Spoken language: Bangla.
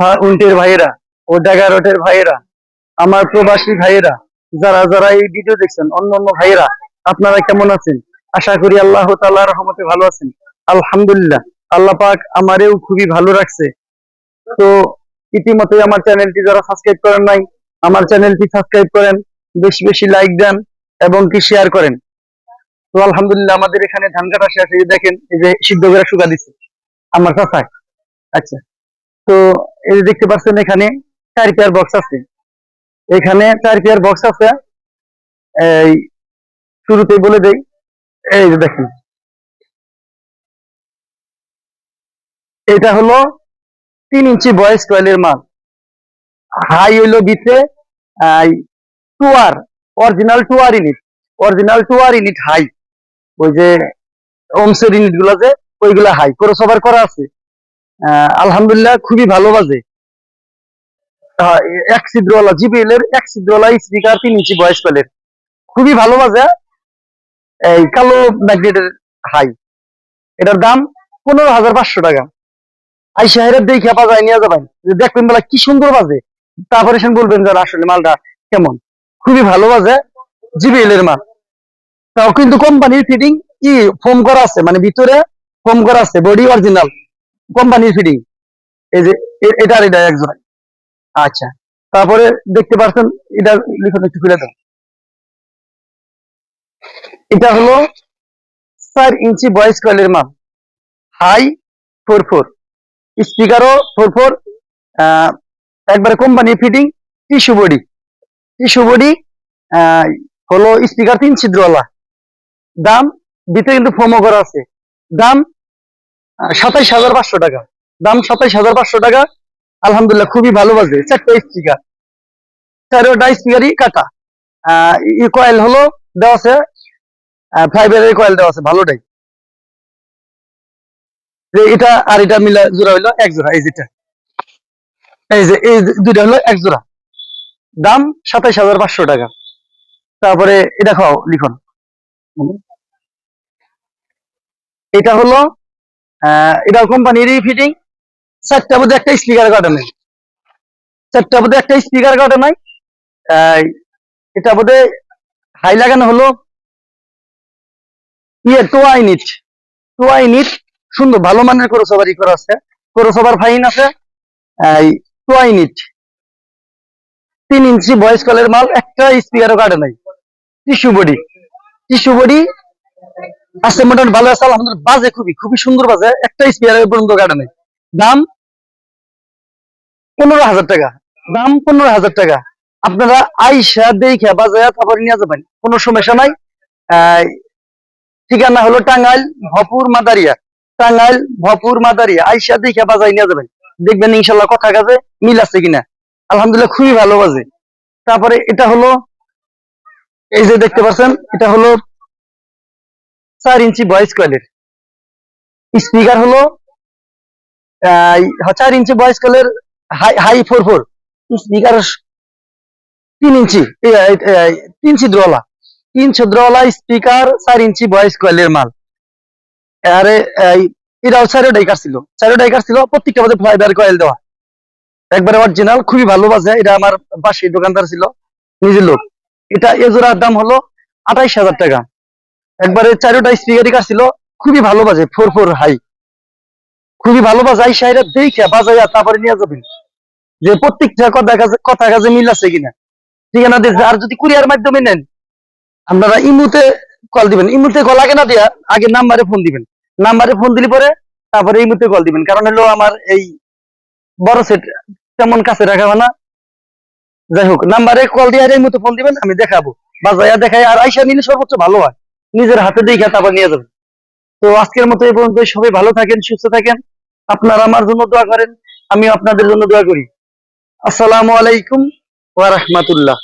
হ্যাঁ, আমার প্রবাসী ভাইয়েরা যারা যারা এই ভিডিও দেখছেন অন্য অন্য ভাইয়েরা আপনারা কেমন আছেন? আশা করি আল্লাহ তাআলার রহমতে ভালো আছেন। আলহামদুলিল্লাহ আল্লাহ পাক আমারেও খুবই ভালো রাখছে। তো ইতিমধ্যে আমার চ্যানেলটি যারা সাবস্ক্রাইব করেন নাই আমার চ্যানেলটি সাবস্ক্রাইব করেন বেশি বেশি লাইক দেন এবং কি শেয়ার করেন। তো আলহামদুলিল্লাহ আমাদের এখানে ধান কাটা শেষ দেখেন এই যে সিদ্ধ করে শুকা দিচ্ছে আমার চাচায় আচ্ছা। তো এই যে দেখতে পাচ্ছেন এখানে চার পেয়ার বক্স আছে। এখানে চার পেয়ার বক্স আছে। এই শুরুতেই বলে দেই, এই যে দেখেন। এটা হলো তিন ইঞ্চি বয়স কয়েলের মাল। হাই হইল ভিতরে tweeter original tweeter unit original tweeter unit high. ওই যে ওমসের ইউনিটগুলো যে ওইগুলা হাই ক্রসওভার করা আছে। আলহামদুলিল্লাহ খুবই ভালো বাজে। আহ, এক ছিদ্রওয়ালা জিবিএল এর এক ছিদ্রওয়ালা স্পিকার তিন ইঞ্চি বয়স কয়েলের খুবই ভালো বাজে। এই কালো ম্যাগনেটের হাই এটার দাম পনেরো হাজার পাঁচশো টাকা। আই শাহের দেখে বাজায় নিয়ে যাবেন। দেখবেন বেলা কি সুন্দর বাজে। তারপরে সে বলবেন যে আসলে মালটা কেমন। খুবই ভালো বাজে জিবিএল এর মাল। তাও কিন্তু কোম্পানির ফিটিং কি ফোম করা আছে। মানে ভিতরে ফোম করা আছে বডি অরিজিনাল কোম্পানির ফিটিং এই যে এ- এটা আর এটা একজোড়া আচ্ছা। তারপরে দেখতে পাচ্ছেন এটা লিখন একটু খুলে দাও এটা হলো চার ইঞ্চি বয়েস কয়েলের মাল হাই ফোর ফোর স্পিকারও ফোর ফোর একবারে company fitting tissue body tissue body হলো স্পিকার তিন ছিদ্রওয়ালা। দাম ভিতরে কিন্তু ফোমো করা আছে। দাম সাতাইশ হাজার পাঁচশো টাকা। দাম সাতাইশ হাজার পাঁচশো টাকা। আলহামদুলিল্লাহ খুবই ভালো বাজে। চারটা স্পিকার। চারোটা স্পিকারই কাটা। ই কয়েল হলো দেওয়া আছে ফাইবারের কয়েল দেওয়া আছে ভালোটাই যে এটা আর এটা মিলা জোড়া হইল এক জোড়া, এই যেটা। এই যে, এই দুইটা হলো এক জোড়া। দাম সাতাইশ হাজার পাঁচশো টাকা। তারপরে এটা খাও, লিখন। এটা হলো এটা কোম্পানিরই ফিটিং চারটা বোধহয় একটা স্পিকার কাটা নাই। চারটা বোধহয় একটা স্পিকার কাটা নাই। এটা বোধহয় হাই লাগানো হলো ইয়ে টোয়া ইউনিট টোয়া ইউনিট সুন্দর, ভালো মানের ক্রসওভারই করা আছে। ক্রসওভার ফাইন আছে। টোয়া ইউনিট তিন ইঞ্চি ভয়েস কলের মাল, একটা স্পিকারও কাটে নাই। টিস্যু বডি টিস্যু বডি আছে মোটামুটি ভালো আছে আলহামদুলিল্লাহ বাজে খুবই খুবই সুন্দর বাজে। একটা স্পিয়ার নাই দাম পনেরো হাজার টাকা। দাম পনেরো হাজার টাকা। আপনারা আইসা দেখে তারপরে নিয়ে যাবেন। কোনো সমস্যা নাই। ঠিকানা হলো টাঙ্গাইল ভপুর মাদারিয়া। টাঙ্গাইল ভপুর মাদারিয়া। আইসা দেখে বাজায় নিয়ে যাবেন। দেখবেন ইনশাল্লাহ কথা কাজে মিল আছে কিনা। আলহামদুলিল্লাহ খুবই ভালো বাজে। তারপরে এটা হলো, এই যে দেখতে পাচ্ছেন, এটা হলো চার ইঞ্চি ভয়েস কয়েলের। স্পিকার হলো আহ, চার ইঞ্চি ভয়েস কয়েলের high high four four speaker তিন ইঞ্চি তিন ছিদ্রওয়ালা তিন ছিদ্রওয়ালা স্পিকার চার ইঞ্চি ভয়েস কয়েলের মাল। আরে এটাও চারো ডাইকার ছিল। চারো ডাইকার ছিল প্রত্যেকটা মধ্যে ফাইবার কয়েল দেওয়া। একবারে অরিজিনাল খুবই ভালো বাজে এটা আমার পাশে দোকানদার ছিল নিজের লোক। এটা এ জোড়ার দাম হলো আঠাইশ হাজার টাকা। একবারে চারোটা স্পিকারই কাটছিল। খুবই ভালো বাজে, ফোর ফোর হাই। খুবই ভালো বাজে এই সাইডে দেখে বাজাইয়া তারপরে নিয়ে যাবেন। যে প্রত্যেকটা কথা কাজে কথা কাজে মিল আছে কিনা। ঠিকানা দিয়েছে আর যদি কুরিয়ার মাধ্যমে নেন, আপনারা ইমুতে কল দিবেন। ইমুতে কল আগে না দিয়া, আগে নাম্বারে ফোন দিবেন। নাম্বারে ফোন দিলে পরে তারপরে ইমুতে কল দিবেন। কারণ হলো আমার এই বড় সেট তেমন কাছে রাখা হয় না। যাই হোক, নাম্বারে কল দিয়ে এই মতো ফোন দিবেন, আমি দেখাবো। বাজাইয়া দেখাই, আর আইসা নিলে সর্বোচ্চ ভালো হয়। নিজের হাতে দেখে তারপর নিয়ে যাবেন। তো আজকের মতো এই পর্যন্ত সবাই ভালো থাকেন, সুস্থ থাকেন। আপনারা আমার জন্য দোয়া করেন আমি আপনাদের জন্য দোয়া করি। আসসালামু আলাইকুম ওয়া রাহমাতুল্লাহ।